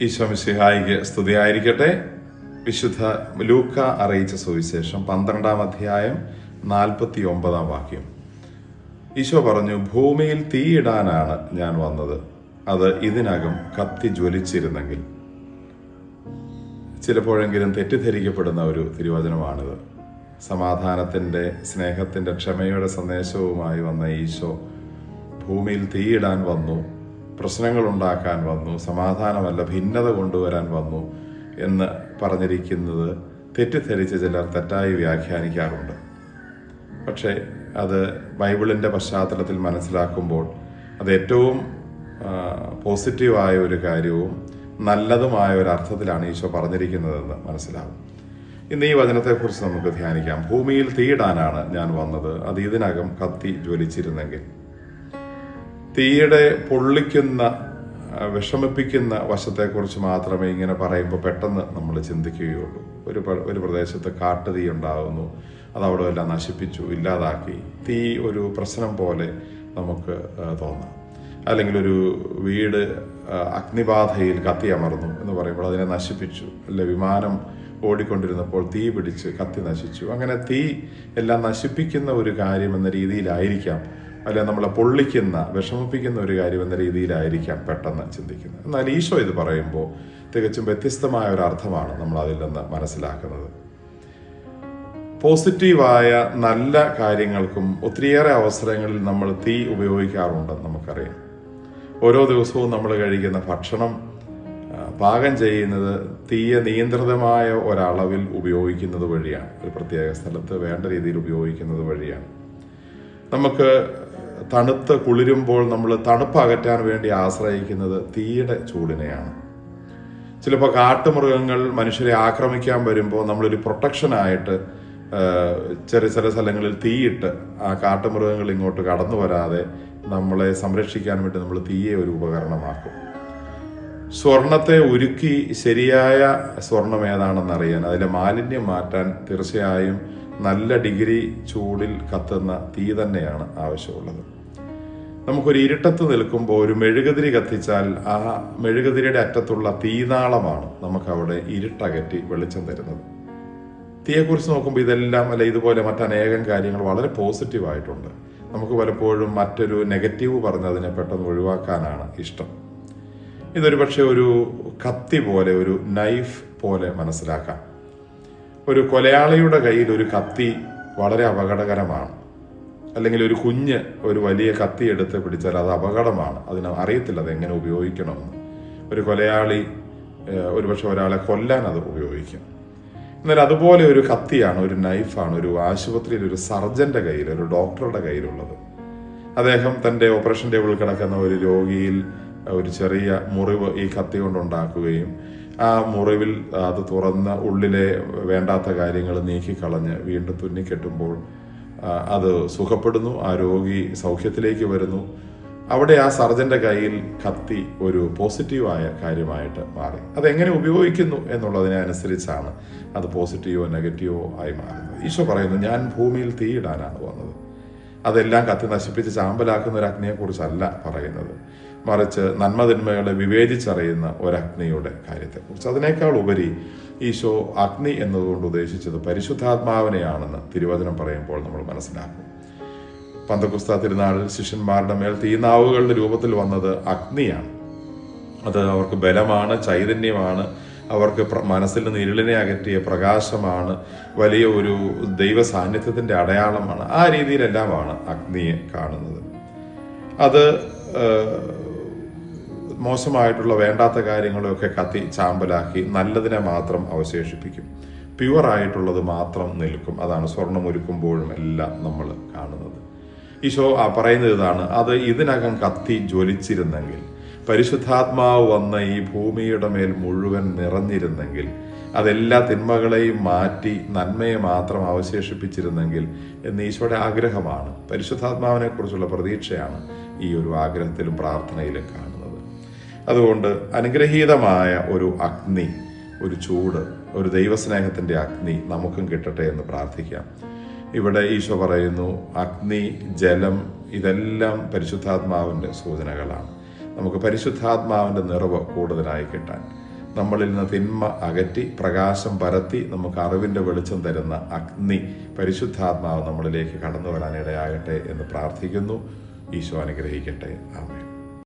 ഈശോമിശിഹായിക്ക് സ്തുതിയായിരിക്കട്ടെ. വിശുദ്ധ ലൂക്ക അറിയിച്ച സുവിശേഷം പന്ത്രണ്ടാം അധ്യായം നാൽപ്പത്തി ഒമ്പതാം വാക്യം. ഈശോ പറഞ്ഞു ഭൂമിയിൽ തീയിടാനാണ് ഞാൻ വന്നത്. അത് ഇതിനകം കത്തി ജ്വലിച്ചിരുന്നെങ്കിൽ. ചിലപ്പോഴെങ്കിലും തെറ്റിദ്ധരിക്കപ്പെടുന്ന ഒരു തിരുവചനമാണിത്. സമാധാനത്തിന്റെ സ്നേഹത്തിന്റെ ക്ഷമയുടെ സന്ദേശവുമായി വന്ന ഈശോ ഭൂമിയിൽ തീയിടാൻ വന്നു. പ്രശ്നങ്ങൾ ഉണ്ടാക്കാൻ വന്നു സമാധാനമല്ല ഭിന്നത കൊണ്ടുവരാൻ വന്നു എന്ന് പറഞ്ഞിരിക്കുന്നത് തെറ്റിദ്ധരിച്ച് ചിലർ തെറ്റായി വ്യാഖ്യാനിക്കാറുണ്ട്. പക്ഷേ അത് ബൈബിളിന്റെ പശ്ചാത്തലത്തിൽ മനസ്സിലാക്കുമ്പോൾ അത് ഏറ്റവും പോസിറ്റീവായ ഒരു കാര്യവും നല്ലതുമായ ഒരു അർത്ഥത്തിലാണ് ഈശോ പറഞ്ഞിരിക്കുന്നതെന്ന് മനസ്സിലാവും. ഇന്ന് ഈ വചനത്തെക്കുറിച്ച് നമുക്ക് ധ്യാനിക്കാം. ഭൂമിയിൽ തീയിടാനാണ് ഞാൻ വന്നത്. അത് ഇതിനകം കത്തി ജ്വലിച്ചിരുന്നെങ്കിൽ. തീയുടെ പൊള്ളിക്കുന്ന വിഷമിപ്പിക്കുന്ന വശത്തെക്കുറിച്ച് മാത്രമേ ഇങ്ങനെ പറയുമ്പോൾ പെട്ടെന്ന് നമ്മൾ ചിന്തിക്കുകയുള്ളൂ. ഒരു ഒരു പ്രദേശത്ത് കാട്ടു തീ ഉണ്ടാകുന്നു അത് അവിടെ എല്ലാം നശിപ്പിച്ചു ഇല്ലാതാക്കി. തീ ഒരു പ്രശ്നം പോലെ നമുക്ക് തോന്നാം. അല്ലെങ്കിൽ ഒരു വീട് അഗ്നിബാധയിൽ കത്തി അമർന്നു എന്ന് പറയുമ്പോൾ അതിനെ നശിപ്പിച്ചു. അല്ലെ വിമാനം ഓടിക്കൊണ്ടിരുന്നപ്പോൾ തീ പിടിച്ച് കത്തി നശിച്ചു. അങ്ങനെ തീ എല്ലാം നശിപ്പിക്കുന്ന ഒരു കാര്യം എന്ന രീതിയിലായിരിക്കാം അല്ലെ നമ്മളെ പൊള്ളിക്കുന്ന വിഷമിപ്പിക്കുന്ന ഒരു കാര്യം എന്ന രീതിയിലായിരിക്കാം പെട്ടെന്ന് ചിന്തിക്കുന്നത്. എന്നാൽ ഈശോ ഇത് പറയുമ്പോൾ തികച്ചും വ്യത്യസ്തമായ ഒരു അർത്ഥമാണ് നമ്മൾ അതിൽ നിന്ന് മനസ്സിലാക്കുന്നത്. പോസിറ്റീവായ നല്ല കാര്യങ്ങൾക്കും ഒത്തിരിയേറെ അവസരങ്ങളിൽ നമ്മൾ തീ ഉപയോഗിക്കാറുണ്ടെന്ന് നമുക്കറിയാം. ഓരോ ദിവസവും നമ്മൾ കഴിക്കുന്ന ഭക്ഷണം പാകം ചെയ്യുന്നത് തീയെ നിയന്ത്രിതമായ ഒരളവിൽ ഉപയോഗിക്കുന്നത് വഴിയാണ്. ഒരു പ്രത്യേക സ്ഥലത്ത് വേണ്ട രീതിയിൽ ഉപയോഗിക്കുന്നത് വഴിയാണ്. നമുക്ക് തണുത്ത് കുളിരുമ്പോൾ നമ്മൾ തണുപ്പകറ്റാൻ വേണ്ടി ആശ്രയിക്കുന്നത് തീയുടെ ചൂടിനെയാണ്. ചിലപ്പോൾ കാട്ടുമൃഗങ്ങൾ മനുഷ്യരെ ആക്രമിക്കാൻ വരുമ്പോൾ നമ്മളൊരു പ്രൊട്ടക്ഷനായിട്ട് ചെറിയ ചെറിയ സ്ഥലങ്ങളിൽ തീയിട്ട് ആ കാട്ടുമൃഗങ്ങൾ ഇങ്ങോട്ട് കടന്നു വരാതെ നമ്മളെ സംരക്ഷിക്കാൻ വേണ്ടി നമ്മൾ തീയെ ഒരു ഉപകരണമാക്കും. സ്വർണത്തെ ഉരുക്കി ശരിയായ സ്വർണം ഏതാണെന്ന് അറിയാൻ അതിലെ മാലിന്യം മാറ്റാൻ തീർച്ചയായും നല്ല ഡിഗ്രി ചൂടിൽ കത്തുന്ന തീ തന്നെയാണ് ആവശ്യമുള്ളത്. നമുക്കൊരു ഇരുട്ടത്ത് നിൽക്കുമ്പോൾ ഒരു മെഴുകുതിരി കത്തിച്ചാൽ ആ മെഴുകുതിരിയുടെ അറ്റത്തുള്ള തീനാളമാണ് നമുക്കവിടെ ഇരുട്ടകറ്റി വെളിച്ചം തരുന്നത്. തീയെക്കുറിച്ച് നോക്കുമ്പോൾ ഇതെല്ലാം അല്ല ഇതുപോലെ മറ്റനേകം കാര്യങ്ങൾ വളരെ പോസിറ്റീവായിട്ടുണ്ട്. നമുക്ക് പലപ്പോഴും മറ്റൊരു നെഗറ്റീവ് പറഞ്ഞതിനെ പെട്ടെന്ന് ഒഴിവാക്കാനാണ് ഇഷ്ടം. ഇതൊരു പക്ഷേ ഒരു കത്തി പോലെ ഒരു നൈഫ് പോലെ മനസ്സിലാക്കാം. ഒരു കൊലയാളിയുടെ കയ്യിൽ ഒരു കത്തി വളരെ അപകടകരമാണ്. അല്ലെങ്കിൽ ഒരു കുഞ്ഞ് ഒരു വലിയ കത്തി എടുത്ത് പിടിച്ചാൽ അത് അപകടമാണ്. അതിന് അറിയത്തില്ല അത് എങ്ങനെ ഉപയോഗിക്കണമെന്ന്. ഒരു കൊലയാളി ഒരുപക്ഷെ ഒരാളെ കൊല്ലാൻ അത് ഉപയോഗിക്കും. എന്നാൽ അതുപോലെ ഒരു കത്തിയാണ് ഒരു നൈഫാണ് ഒരു ആശുപത്രിയിൽ ഒരു സർജന്റെ കയ്യിൽ ഒരു ഡോക്ടറുടെ കയ്യിലുള്ളത്. അദ്ദേഹം തന്റെ ഓപ്പറേഷൻ ടേബിളിൽ കിടക്കുന്ന ഒരു രോഗിയിൽ ഒരു ചെറിയ മുറിവ് ഈ കത്തി കൊണ്ടുണ്ടാക്കുകയും ആ മുറിവിൽ അത് തുറന്ന ഉള്ളിലെ വേണ്ടാത്ത കാര്യങ്ങൾ നീക്കിക്കളഞ്ഞ് വീണ്ടും തുന്നിക്കെട്ടുമ്പോൾ അത് സുഖപ്പെടുന്നു ആ രോഗി സൗഖ്യത്തിലേക്ക് വരുന്നു. അവിടെ ആ സർജന്റെ കയ്യിൽ കത്തി ഒരു പോസിറ്റീവായ കാര്യമായിട്ട് മാറി. അതെങ്ങനെ ഉപയോഗിക്കുന്നു എന്നുള്ളതിനെ അനുസരിച്ചാണ് അത് പോസിറ്റീവോ നെഗറ്റീവോ ആയി മാറുന്നത്. ഈശോ പറയുന്നു ഞാൻ ഭൂമിയിൽ തീയിടാനാണ് വന്നത്. അതെല്ലാം കത്തി നശിപ്പിച്ച് ചാമ്പലാക്കുന്ന ഒരു അഗ്നിയെക്കുറിച്ചല്ല പറയുന്നത്. മറിച്ച് നന്മതിന്മകളെ വിവേചിച്ചറിയുന്ന ഒരഗ്നിയുടെ കാര്യത്തെക്കുറിച്ച്. അതിനേക്കാൾ ഉപരി ഈശോ അഗ്നി എന്നതുകൊണ്ട് ഉദ്ദേശിച്ചത് പരിശുദ്ധാത്മാവിനെയാണെന്ന് തിരുവചനം പറയുമ്പോൾ നമ്മൾ മനസ്സിലാക്കും. പന്തകുസ്ത തിരുനാളിൽ ശിഷ്യന്മാരുടെ മേൽ തീനാവുകളുടെ രൂപത്തിൽ വന്നത് അഗ്നിയാണ്. അത് അവർക്ക് ബലമാണ് ചൈതന്യമാണ് അവർക്ക് മനസ്സിൽ നിന്ന് ഇരുളിനെ അകറ്റിയ പ്രകാശമാണ് വലിയ ഒരു ദൈവ സാന്നിധ്യത്തിന്റെ അടയാളമാണ്. ആ രീതിയിലെല്ലാമാണ് അഗ്നിയെ കാണുന്നത്. അത് മോശമായിട്ടുള്ള വേണ്ടാത്ത കാര്യങ്ങളൊക്കെ കത്തി ചാമ്പലാക്കി നല്ലതിനെ മാത്രം അവശേഷിപ്പിക്കും. പ്യുവറായിട്ടുള്ളത് മാത്രം നിൽക്കും. അതാണ് സ്വർണം ഒരുക്കുമ്പോഴും എല്ലാം നമ്മൾ കാണുന്നത്. ഈശോ ആ പറയുന്നത് ഇതാണ്. അത് ഇതിനകം കത്തി ജ്വലിച്ചിരുന്നെങ്കിൽ പരിശുദ്ധാത്മാവ് വന്ന ഈ ഭൂമിയുടെ മേൽ മുഴുവൻ നിറഞ്ഞിരുന്നെങ്കിൽ അതെല്ലാ തിന്മകളെയും മാറ്റി നന്മയെ മാത്രം അവശേഷിപ്പിച്ചിരുന്നെങ്കിൽ എന്ന് ഈശോയുടെ ആഗ്രഹമാണ്. പരിശുദ്ധാത്മാവിനെ കുറിച്ചുള്ള പ്രതീക്ഷയാണ് ഈ ഒരു ആഗ്രഹത്തിലും പ്രാർത്ഥനയിലും കാണുന്നത്. അതുകൊണ്ട് അനുഗ്രഹീതമായ ഒരു അഗ്നി ഒരു ചൂട് ഒരു ദൈവസ്നേഹത്തിന്റെ അഗ്നി നമുക്കും കിട്ടട്ടെ എന്ന് പ്രാർത്ഥിക്കാം. ഇവിടെ ഈശോ പറയുന്നു അഗ്നി ജലം ഇതെല്ലാം പരിശുദ്ധാത്മാവിന്റെ സൂചനകളാണ്. നമുക്ക് പരിശുദ്ധാത്മാവിന്റെ നിറവ് കൂടുതലായി കിട്ടാൻ. നമ്മളിൽ നിന്ന് തിന്മ അകറ്റി പ്രകാശം പരത്തി നമുക്ക് അറിവിന്റെ വെളിച്ചം തരുന്ന അഗ്നി പരിശുദ്ധാത്മാവ് നമ്മളിലേക്ക് കടന്നു വരാനിടയാകട്ടെ എന്ന് പ്രാർത്ഥിക്കുന്നു. ഈശോ അനുഗ്രഹിക്കട്ടെ. ആമേൻ.